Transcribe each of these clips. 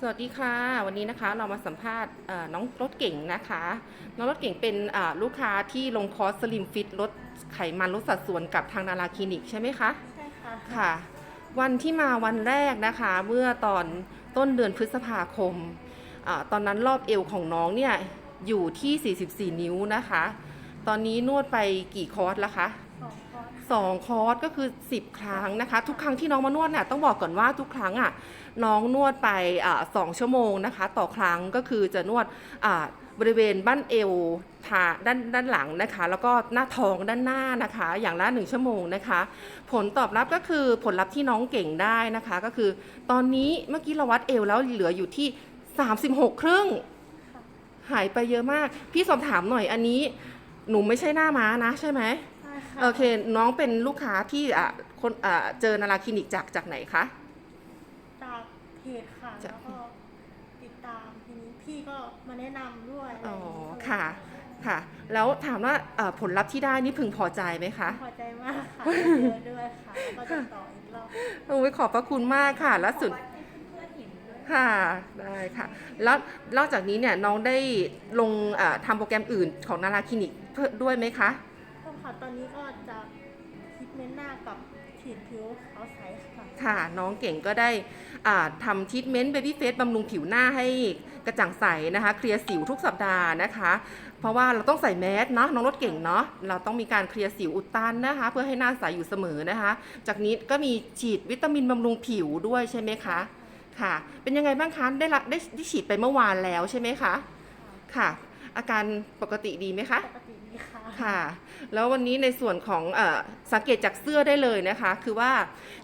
สวัสดีค่ะ วันนี้นะคะเรามาสัมภาษณ์เอ่อน้องรถเก่งนะคะ น้องรถเก่งเป็นอ่าลูกค้าที่ลงคอร์สสลิมฟิตลดไขมันลดสัดส่วนกับทางนาราคลินิกใช่ไหมคะใช่ค่ะค่ะ วันที่มาวันแรกนะคะ เมื่อตอนต้นเดือนพฤษภาคมอาตอนนั้นรอบเอวของน้องเนี่ยอยู่ที่ 44 นิ้วนะคะ ตอนนี้นวดไปกี่คอร์สแล้วคะ สองคอร์สก็คือ 10 ครั้งนะคะ ทุกครั้งที่น้องมานวดน่ะต้องบอกก่อนว่าทุกครั้งอะน้องนวดไปอสองชั่วโมงนะคะ ต่อครั้งก็คือจะนวดบริเวณบั้นเอวทาด้านด้านหลังนะคะ แล้วก็หน้าท้องด้านหน้านะคะ อย่างละหนึ่งชั่วโมงนะคะ ผลตอบรับก็คือผลลัพธ์ที่น้องเก่งได้นะคะ ก็คือตอนนี้เมื่อกี้เราวัดเอวแล้วเหลืออยู่ที่ 36 ครึ่ง หายไปเยอะมาก พี่สอบถามหน่อยอันนี้หนูไม่ใช่หน้าม้านะใช่ไหม ค่ะโอเค น้องเป็นลูกค้าที่อะคนอะเจอนาราคลินิกจากจากไหนคะ จากเพจค่ะจากแล้วก็ติดตามทีนี้พี่ก็มาแนะนำด้วยะไรอ๋ออย่างนี้ค่ะ ค่ะ แล้วถามว่าเอ่อผลลัพธ์ที่ได้นี่พึงพอใจไหมคะ พอใจมากค่ะได้เยอะด้วยค่ะแล้วก็จะต่ออีกรอบโอ้ยขอบพระคุณมากค่ะ แล้วสุด ค่ะ ได้ค่ะ แล้วนอกจากนี้เนี่ยน้องได้ลงอะทำโปรแกรมอื่นของนาราคลินิกเพิ่มด้วยไหมคะก็ ค่ะ ตอนนี้ก็จะทิทเมนต์หน้ากับฉีดผิวขาวใสค่ะ ค่ะ น้องเก่งก็ได้อ่าทำทรีทเมนต์เบบี้เฟสบำรุงผิวหน้าให้กระจ่างใสนะคะ เคลียร์สิวทุกสัปดาห์นะคะ เพราะว่าเราต้องใส่แมสเนาะน้องรถเก่งเนาะเราต้องมีการเคลียร์สิวอุดตันนะคะ เพื่อให้หน้าใสอยู่เสมอนะคะ จากนี้ก็มีฉีดวิตามินบำรุงผิวด้วยใช่ไหมคะค่ะ เป็นยังไงบ้างคะได้รับได้ได้ฉีดไปเมื่อวานแล้วใช่ไหมคะค่ะ อาการปกติดีไหมคะ ปกติ ดีค่ะ ค่ะ แล้ววันนี้ในส่วนของเออสังเกตจากเสื้อได้เลยนะคะ คือว่า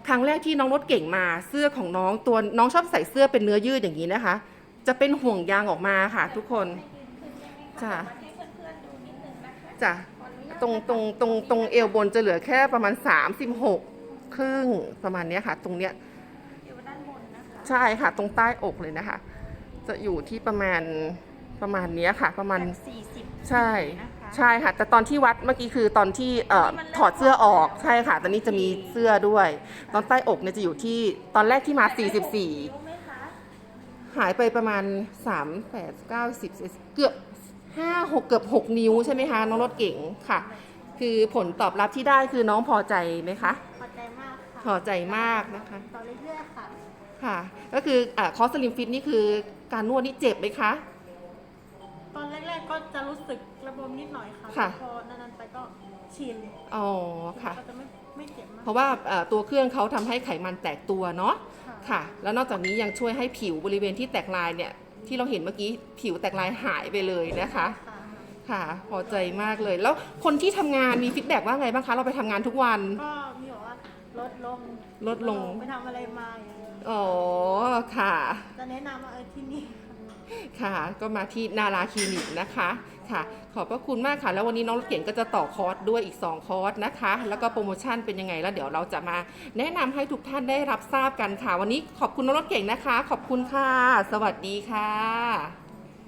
ครั้งแรกที่น้องรถเก่งมาเสื้อของน้องตัวน้องชอบใส่เสื้อเป็นเนื้อยืดอย่างนี้นะคะ จะเป็นห่วงยางออกมาค่ะ ทุกคนจ้ะจ้ะตรงตรงตรงตรงเอวบนจะเหลือแค่ประมาณ 36 ครึ่งประมาณเนี้ยค่ะ ตรงเนี้ยอยู่ด้านบนนะคะใช่ค่ะ ตรงใต้อกเลยนะคะ จะอยู่ที่ประมาณ ประมาณเนี้ยค่ะ ประมาณ สี่สิบใช่นะคะใช่ค่ะ แต่ตอนที่วัดเมื่อกี้คือตอนที่เอ่อมันเริ่มถอดเสื้อออกใช่ค่ะ ตอนนี้จะมีเสื้อด้วย ตอนใต้อกเนี่ยจะอยู่ที่ตอนแรกที่มานิ้ว44ไหมคะหายไปประมาณ 3 8 9 10เกือบ5 6 เกือบ 6 นิ้วใช่ไหมคะ น้องรถเก่งค่ะ คือผลตอบรับที่ได้คือน้องพอใจไหมคะ พอใจมากค่ะพอใจมากนะคะ ต่อเรื่อยๆค่ะ ค่ะ ก็คืออ่าคอสลิมฟิตนี่คือการนวดนี่เจ็บไหมคะ ตอนแรกๆก็จะรู้สึกระบมนิดหน่อยค่ะ ค่ะแต่พอนานๆไปก็ชินอ๋อค่ะ ก็จะไม่ไม่เจ็บมากเพราะว่าเอ่อตัวเครื่องเขาทำให้ไขมันแตกตัวเนาะ ค่ะ ค่ะ แล้วนอกจากนี้ยังช่วยให้ผิวบริเวณที่แตกลายเนี่ย ที่เราเห็นเมื่อกี้ผิวแตกลายหายไปเลยนะคะ ค่ะ ค่ะ พอใจมากเลย แล้วคนที่ทำงานมีฟีดแบ็กว่าไงบ้างคะ เราไปทำงานทุกวัน ก็มีบอกว่าลดลงลดลง ไปทำอะไรมาอย่างนี้อ๋อ ค่ะ จะแนะนำว่าเออที่นี่ ค่ะ ก็มาที่นาราคลินิกนะคะค่ะขอบพระคุณมากค่ะ แล้ววันนี้น้องรถเก่งก็จะต่อคอร์สด้วยอีก 2 คอร์สนะคะ แล้วก็โปรโมชั่นเป็นยังไง แล้วเดี๋ยวเราจะมาแนะนำให้ทุกท่านได้รับทราบกันค่ะ วันนี้ขอบคุณน้องรถเก่งนะคะ ขอบคุณค่ะ สวัสดีค่ะ